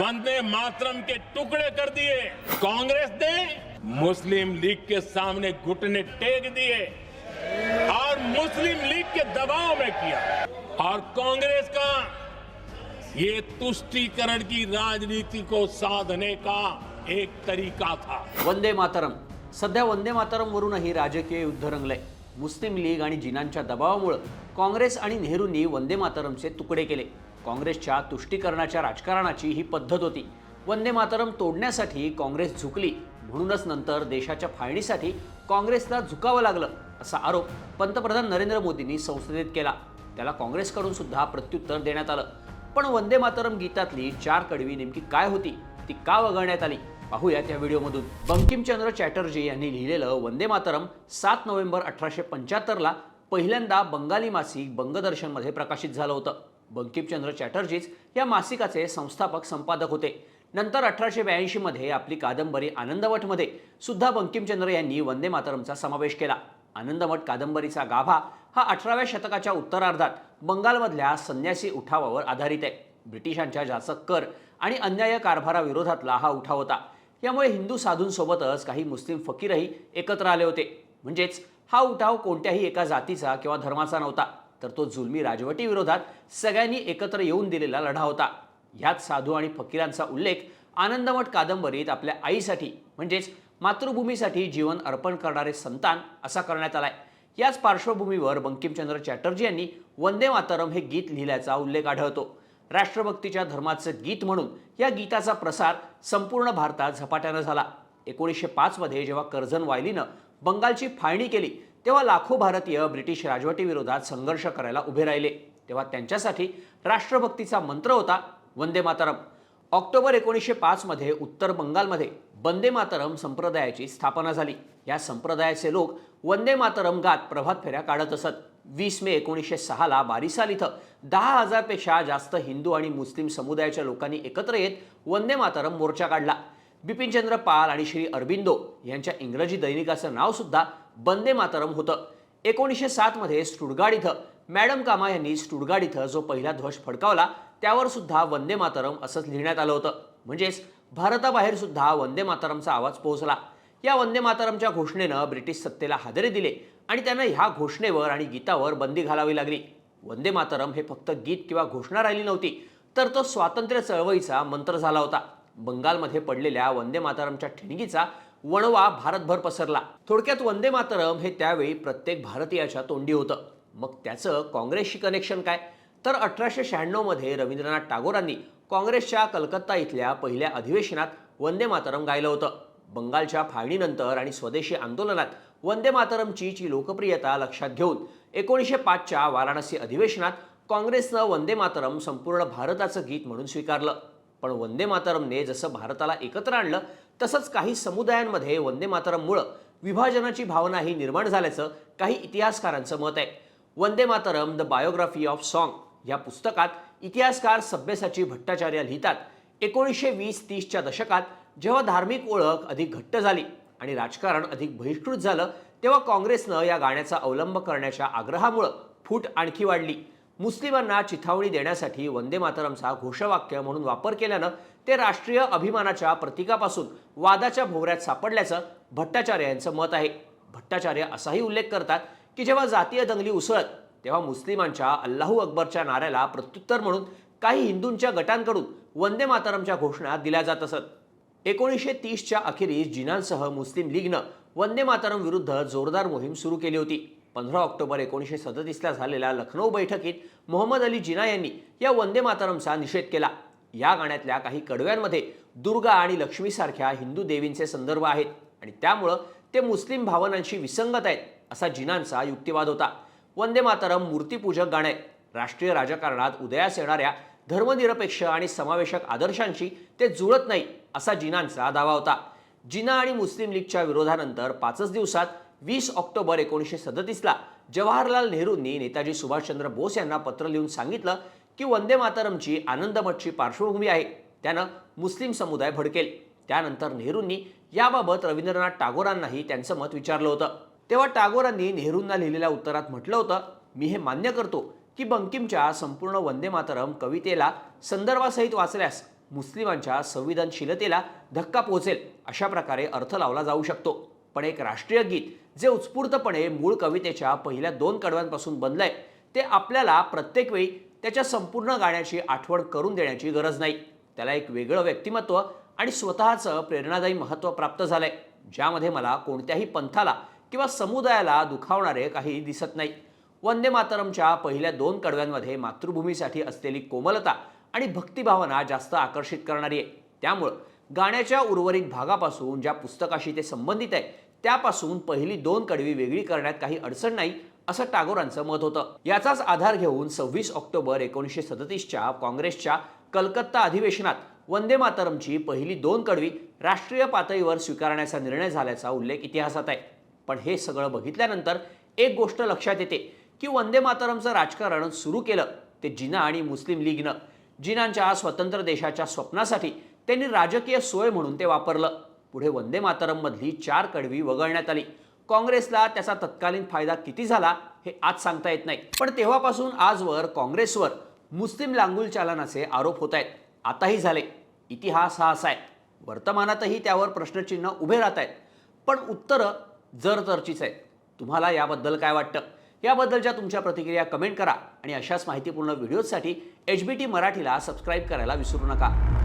वंदे मातरम के टुकड़े कर दिए। कांग्रेस ने मुस्लिम लीग के सामने घुटने टेक दिए और मुस्लिम लीग के दबाव में किया। और कांग्रेस का ये तुष्टीकरण की राजनीति को साधने का एक तरीका था। वंदे मातरम। सध्या वंदे मातरमवरूनही राजकीय युद्ध रंगलंय मुस्लिम लीग आणि जिनांच्या दबावामुळे काँग्रेस आणि नेहरूंनी वंदे मातरमचे तुकडे केले. काँग्रेसच्या तुष्टीकरणाच्या राजकारणाची ही पद्धत होती. वंदे मातरम तोडण्यासाठी काँग्रेस झुकली. म्हणूनच नंतर देशाच्या फाळणीसाठी काँग्रेसला झुकावं लागलं असा आरोप पंतप्रधान नरेंद्र मोदींनी संसदेत केला. त्याला काँग्रेसकडून सुद्धा प्रत्युत्तर देण्यात आलं. पण वंदे मातरम गीतातली चार कडवी नेमकी काय होती ती का वगळण्यात आली? पाहूया त्या व्हिडिओमधून. बंकिमचंद्र चॅटर्जी यांनी लिहिलेलं वंदे मातरम सात नोव्हेंबर अठराशे पंच्याहत्तरला पहिल्यांदा बंगाली मासिक बंगदर्शनमध्ये प्रकाशित झालं होतं. बंकिमचंद्र चॅटर्जीच या मासिकाचे संस्थापक संपादक होते. नंतर अठराशे ब्याऐंशीमध्ये आपली कादंबरी आनंदवटमध्ये सुद्धा बंकिमचंद्र यांनी वंदे मातरमचा समावेश केला. आनंदमठ कादंबरीचा गाभा हा अठराव्या शतकाच्या उत्तरार्धात बंगालमधल्या संन्यासी उठावावर आधारित आहे. ब्रिटिशांच्या जाचक कर आणि अन्याय कारभाराविरोधातला हा उठाव होता. यामुळे हिंदू साधूंसोबतच काही मुस्लिम फकीरही एकत्र आले होते. म्हणजेच हा उठाव कोणत्याही एका जातीचा किंवा धर्माचा नव्हता तर तो जुलमी राजवटीविरोधात सगळ्यांनी एकत्र येऊन दिलेला लढा होता. ह्यात साधू आणि फकीरांचा उल्लेख आनंदमठ कादंबरीत आपल्या आईसाठी म्हणजेच मातृभूमीसाठी जीवन अर्पण करणारे संतान असा करण्यात आलाय. याच पार्श्वभूमीवर बंकिमचंद्र चॅटर्जी यांनी वंदे मातरम हे गीत लिहिल्याचा उल्लेख आढळतो. राष्ट्रभक्तीच्या धर्माचं गीत म्हणून या गीताचा प्रसार संपूर्ण भारतात झपाट्यानं झाला. एकोणीसशे पाचमध्ये जेव्हा कर्झन वायलीनं बंगालची फाळणी केली तेव्हा लाखो भारतीय ब्रिटिश राजवटीविरोधात संघर्ष करायला उभे राहिले. तेव्हा त्यांच्यासाठी राष्ट्रभक्तीचा मंत्र होता वंदे मातरम. ऑक्टोबर एकोणीसशे पाचमध्ये उत्तर बंगालमध्ये वंदे मातरम संप्रदायाची स्थापना झाली. या संप्रदायाचे लोक वंदे मातरम गात प्रभात फेऱ्या काढत असत. वीस मे एकोणीसशे सहाला बारिसाल इथं दहा हजारपेक्षा जास्त हिंदू आणि मुस्लिम समुदायाच्या लोकांनी एकत्र येत वंदे मातरम मोर्चा काढला. बिपिनचंद्र पाल आणि श्री अरबिंदो यांच्या इंग्रजी दैनिकाचं नावसुद्धा बंदे वंदे मातरम होतं. एकोणीसशे सातमध्ये स्टुडगाड इथं मॅडम कामा यांनी स्टुडगाड इथं जो पहिला ध्वज फडकावला त्यावर सुद्धा वंदे मातरम असंच लिहिण्यात आलं होतं. म्हणजेच भारताबाहेर सुद्धा वंदे मातरमचा आवाज पोहोचला. या वंदे मातरमच्या घोषणेनं ब्रिटिश सत्तेला हादरे दिले आणि त्यांना ह्या घोषणेवर आणि गीतावर बंदी घालावी लागली. वंदे मातरम हे फक्त गीत किंवा घोषणा राहिली नव्हती तर तो स्वातंत्र्य चळवळीचा मंत्र झाला होता. बंगालमध्ये पडलेल्या वंदे मातरमच्या ठिणगीचा वणवा भारतभर पसरला. थोडक्यात वंदे मातरम हे त्यावेळी प्रत्येक भारतीयाच्या तोंडी होतं. मग त्याचं काँग्रेसशी कनेक्शन काय? तर अठराशे शहाण्णवमध्ये रवींद्रनाथ टागोरांनी काँग्रेसच्या कलकत्ता इथल्या पहिल्या अधिवेशनात वंदे मातरम गायलं होतं. बंगालच्या फाळणीनंतर आणि स्वदेशी आंदोलनात वंदे मातरमची जी लोकप्रियता लक्षात घेऊन एकोणीसशे पाचच्या वाराणसी अधिवेशनात काँग्रेसनं वंदे मातरम संपूर्ण भारताचं गीत म्हणून स्वीकारलं. पण वंदे मातरमने जसं भारताला एकत्र आणलं तसंच काही समुदायांमध्ये वंदे मातरममुळं विभाजनाची भावनाही निर्माण झाल्याचं काही इतिहासकारांचं मत आहे. Vande Mataram the biography of song या पुस्तकात इतिहासकार सभ्यसाची भट्टाचार्य लिहितात. एकोणीसशे वीस तीसच्या दशकात जेव्हा धार्मिक ओळख अधिक घट्ट झाली आणि राजकारण अधिक बहिष्कृत झालं तेव्हा काँग्रेसनं या गाण्याचा अवलंब करण्याच्या आग्रहामुळं फूट आणखी वाढली. मुस्लिमांना चिथावणी देण्यासाठी वंदे मातरमचा घोषवाक्य म्हणून वापर केल्यानं ते राष्ट्रीय अभिमानाच्या प्रतीकापासून वादाच्या भोवऱ्यात सापडल्याचं भट्टाचार्य यांचं मत आहे. भट्टाचार्य असाही उल्लेख करतात की जेव्हा जातीय दंगली उसळत तेव्हा मुस्लिमांच्या अल्लाहू अकबरच्या नाऱ्याला प्रत्युत्तर म्हणून काही हिंदूंच्या गटांकडून वंदे मातरमच्या घोषणा दिल्या जात असत. एकोणीसशे तीसच्या अखेरीस जिनांसह मुस्लिम लीगनं वंदे मातरम विरुद्ध जोरदार मोहीम सुरू केली होती. पंधरा ऑक्टोबर एकोणीसशे सदतीसला झालेल्या लखनौ बैठकीत मोहम्मद अली जिना यांनी या वंदे मातरमचा निषेध केला. या गाण्यातल्या काही कडव्यांमध्ये दुर्गा आणि लक्ष्मीसारख्या हिंदू देवींचे संदर्भ आहेत आणि त्यामुळं ते मुस्लिम भावनांशी विसंगत आहेत असा जिनांचा युक्तिवाद होता. वंदे मातरम मूर्तीपूजक गाणं आहे राष्ट्रीय राजकारणात उदयास येणाऱ्या धर्मनिरपेक्ष आणि समावेशक आदर्शांशी ते जुळत नाही असा जिनांचा दावा होता. जिना आणि मुस्लिम लीगच्या विरोधानंतर पाचच दिवसात वीस ऑक्टोबर एकोणीसशे सदतीसला जवाहरलाल नेहरूंनी नेताजी सुभाषचंद्र बोस यांना पत्र लिहून सांगितलं की वंदे मातरमची आनंदमठची पार्श्वभूमी आहे. त्यानं मुस्लिम समुदाय भडकेल. त्यानंतर नेहरूंनी याबाबत रवींद्रनाथ टागोरांनाही त्यांचं मत विचारलं होतं. तेव्हा टागोरांनी नेहरूंना लिहिलेल्या उत्तरात म्हटलं होतं मी हे मान्य करतो की बंकिमच्या संपूर्ण वंदे मातरम कवितेला संदर्भासहित वाचल्यास मुस्लिमांच्या संवेदनशीलतेला धक्का पोहोचेल. अशा प्रकारे अर्थ लावला जाऊ शकतो. पण एक राष्ट्रीय गीत जे उत्स्फूर्तपणे मूळ कवितेच्या पहिल्या दोन कडव्यांपासून बनलंय ते आपल्याला प्रत्येक वेळी त्याच्या संपूर्ण गाण्याची आठवण करून देण्याची गरज नाही. त्याला एक वेगळं व्यक्तिमत्व आणि स्वतःचं प्रेरणादायी महत्त्व प्राप्त झालंय ज्यामध्ये मला कोणत्याही पंथाला किंवा समुदायाला दुखावणारे काही दिसत नाही. वंदे मातरमच्या पहिल्या दोन कडव्यांमध्ये मातृभूमीसाठी असलेली कोमलता आणि भक्तिभावना जास्त आकर्षित करणारी आहे. त्यामुळं गाण्याच्या उर्वरित भागापासून ज्या पुस्तकाशी ते संबंधित आहे त्यापासून पहिली दोन कडवी वेगळी करण्यात काही अडचण नाही असं टागोरांचं मत होतं. याचाच आधार घेऊन सव्वीस ऑक्टोबर एकोणीसशे सदतीसच्या काँग्रेसच्या कलकत्ता अधिवेशनात वंदे मातरमची पहिली दोन कडवी राष्ट्रीय पातळीवर स्वीकारण्याचा निर्णय झाल्याचा उल्लेख इतिहासात आहे. पण हे सगळं बघितल्यानंतर एक गोष्ट लक्षात येते की वंदे मातरमचं राजकारण सुरू केलं ते जिना आणि मुस्लिम लीगनं. जिनांच्या स्वतंत्र देशाच्या स्वप्नासाठी त्यांनी राजकीय सोय म्हणून ते वापरलं. पुढे वंदे मातरममधली चार कडवी वगळण्यात आली. काँग्रेसला त्याचा तत्कालीन फायदा किती झाला हे आज सांगता येत नाही. पण तेव्हापासून आजवर काँग्रेसवर मुस्लिम लांगुल चालनाचे आरोप होत आहेत. आताही झाले. इतिहास हा असा आहे. वर्तमानातही त्यावर प्रश्नचिन्ह उभे राहत आहेत. पण उत्तरं जर तरचीच आहेत. तुम्हाला याबद्दल काय वाटतं? याबद्दलच्या तुमच्या प्रतिक्रिया कमेंट करा आणि अशाच माहितीपूर्ण व्हिडिओजसाठी एच बी टी मराठीला सबस्क्राईब करायला विसरू नका.